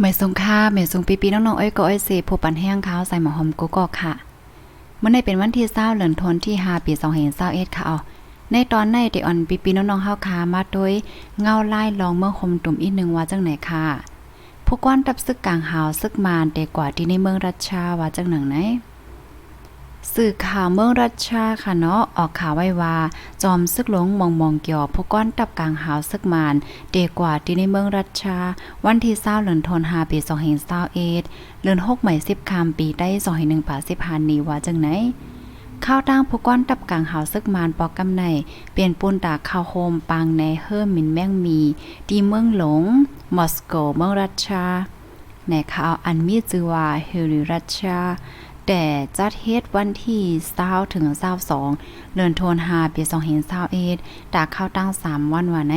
ไม่สงค่าเม่สงปีปีน้องๆอ้อยก็อ้อยเสผู้ปันแห้งขาวใส่หมอหอมกุกอกค่ะ เมื่อในเป็นวันที่เศร้าเหลือนธันวาคมที่5ปี2021ค่ะเอาในตอนในเดออนปีปีน้องๆเฮาคามาโดยเงาไล่ลองเมืองคมตุ่มอีกหนึงว่าจังไหนค่ะผู้กวนตับซึกกลางหาวซึกมานเดกว่าที่ในเมืองรัชชาว่าจังหนังไหน สื่อข่าวเมืองรัชชาค่ะเนาะออกข่าวไว้ว่าจอมซึกหลงมองมองเกี่ยวผู้ก้อนตับกลางหาวซึกมานเดกว่าที่ในเมืองรัชชา วันที่20เดือนธันวาคมปี2021เดือน6ใหม่10คำปีได้2021ปา10นี้ว่าจังไหนข้าวตั้งผู้ก้อนตับกลางหาวซึกมานปอกกำใน เปลี่ยนปูนตากข้าวโฮมปางในเฮิร์มินแมงมีที่เมืองหลง มอสโกเมืองรัชชาในข่าวอันมีชื่อว่าเฮริรัชชา แต่จัดเฮ็ดวันที่20ถึง22เดือนธันวาคมปี2021ตากเข้าตั้ง 3 วันว่าไหน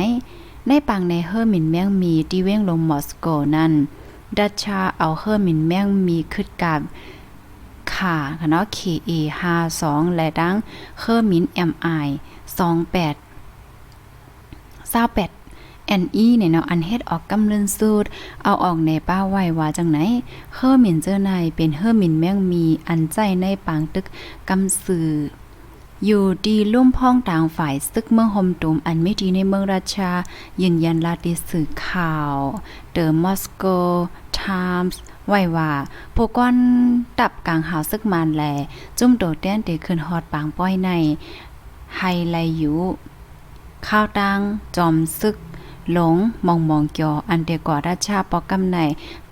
ในปังในเฮอร์มินแมงมีที่เว้งลงมอสโกนั้นดัชชาเอาเฮอร์มินแมงมีขึ้นกับค่ะค่ะเนะ KA 52และดังเฮอร์มิน MI 28 28 แอนอีเนี่ยเนาะอันเฮ็ดออกกำเลินสูตร เอาออกในป้าไว้ว่าจังไหนเฮอร์มินเจอในเป็นเฮอร์มินแมงมีอันใจในปางตึกกำสืออยู่ดีลุ่มพ้องต่างฝ่ายซึกเมืองหมตุมอันไม่ดีในเมืองราชา ยืนยันลาติสื่อข่าวเดอะมอสโกไทมส์ไว้ว่าผู้ก้อนตับกลางหาวซึกมานแล จุ่มโดดแดนเดขึ้นฮอดปางป้อยในไฮไลยูข้าวตังจอมซึก หลงมองมองเกียวอันเดียกว่าราชาปอกกำใน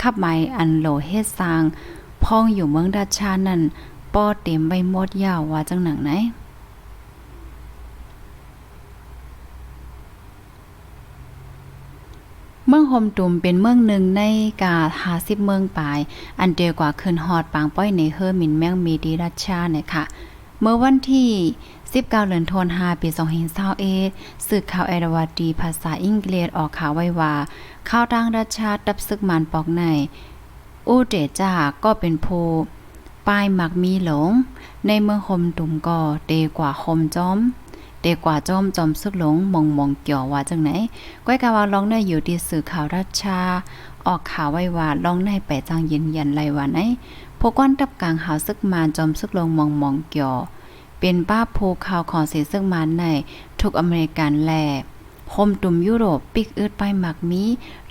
ขับไม้อันโหลเฮ็ดสร้างพ้องอยู่เมืองราชานั่นป้อเต็มใบมดยาวว่าจังหนังไหนเมืองโฮมตุมเป็นเมืองหนึ่งในกาหาสิบเมืองปลาย อันเดียวกว่าคืนฮอดปางป้อยในเฮอร์มินแมงมีดีรัชชาเนี่ยค่ะ เมื่อวันที่19เดือนธันวาคมปี2021สื่อข่าวไอราวาดีภาษาอังกฤษออกข่าวไว้ว่าข่าวดังรัชาตับซึกมันปอกใน อูเดจ้าก็เป็นผู้ป้ายหมักมีหลง ในเมืองคมตุ่มก็เดกว่าคมจอมเดกว่าจอมจอมซึกหลงมองมองเกี่ยวว่าจังไหนก้อยกาวาลองได้อยู่ที่สื่อข่าวรัชชา ออกข่าวไว้ว่าลองได้ไปจังยืนยันไรว่าไหน พวกก้อนตับกลางหาวซึกมานจอมซึกลงมองมองเกี่ยว เป็นป้าโพข่าวของเสียซึกมานในทุกอเมริกันแลคมตุ่มยุโรปปิกอืดไปหมักมี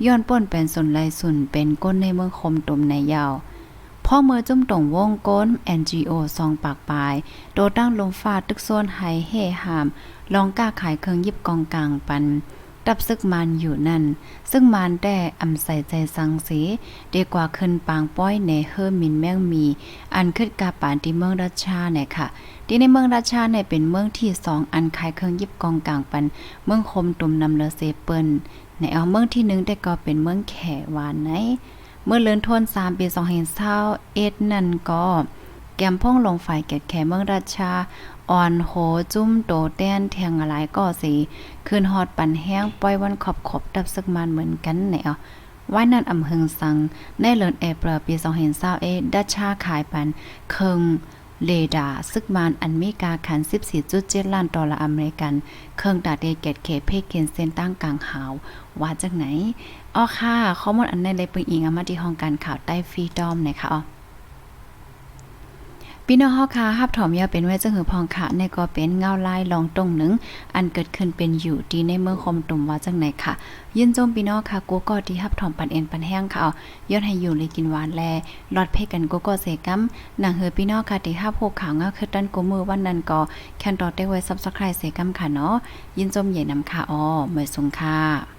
ย้อนป้นเป็นส่วนไรส่วนเป็นก้นในเมืองคมตุ่มในยาวพ่อเมื่อจุ่มตรงวงก้น NGO ซองปากปลายโดตั้งลมฟ้าตึกโซนไฮเฮหาม ลองกล้าขายเครื่องยิบกองกลางปัน ดับซึกมันอยู่นั่น ซึ่งมันแต่อำใส่ใจสังสีดีกว่าขึ้นปางป้อยในเฮอร์มินแมงมี อันขึ้นกาปานที่เมืองรัชาเนี่ยค่ะ ที่ในเมืองราชาเนี่ยเป็นเมืองที่สองอันขายเครื่องยิบกองกลางปัน เมืองคมตุมนำเลเซเปิลในเอาเมืองที่หนึ่งได้ก็เป็นเมืองแขวานไหนเมื่อเลื่อนทวน3ปี2021เอ็ดนั่นก็แกมพ่องลงฝ่ายแกดแขเมืองราชา อ่อนโหจุ้มโตแต้นแทงหลายก็สีคืนฮอดปันแห้งปล่อยวันขอบขอบดับซึกมันเหมือนกันแนวว่านั่นอำเฮงสังในเลือนเอเปรปี2021ดัชชาขายปันเคิงเลดาซึกมานอันมีกาขัน 14.7 ล้านดอลลาร์อเมริกัน เครื่องดาเดเกตเคเพเกนเซนตั้งกลางหาว ว่าจากไหน อ้อค่ะ ข้อมูลอันในเลยเปึงอิงอามาที่ห้องการข่าวใต้ฟรีดอมนะคะอ๋อ พี่น้องเฮาค่ะฮับถอมยาเป็นไว้จังหือพองค่ะในก็เป็นเงาลายลองตรงหนึ่งอันเกิดขึ้นเป็นอยู่ที่ในเมืองคมตุ่มว่าจังไหนค่ะ ยินจมพี่น้องค่ะกูก็ที่ฮับถอมปันเอ็นปันแห้งค่ะย้อนให้อยู่เลยกินหวานแลหลอดเพกันกูก็เสกัมหนังเฮอพี่น้องค่ะที่ฮับโหกขาวเงาคือดันกูมือวันนั้นก็แคนตอได้ไว้ Subscribe เสกัมค่ะเนาะยินจมใหญ่นำค่ะอ๋อเมื่อสงค่ะ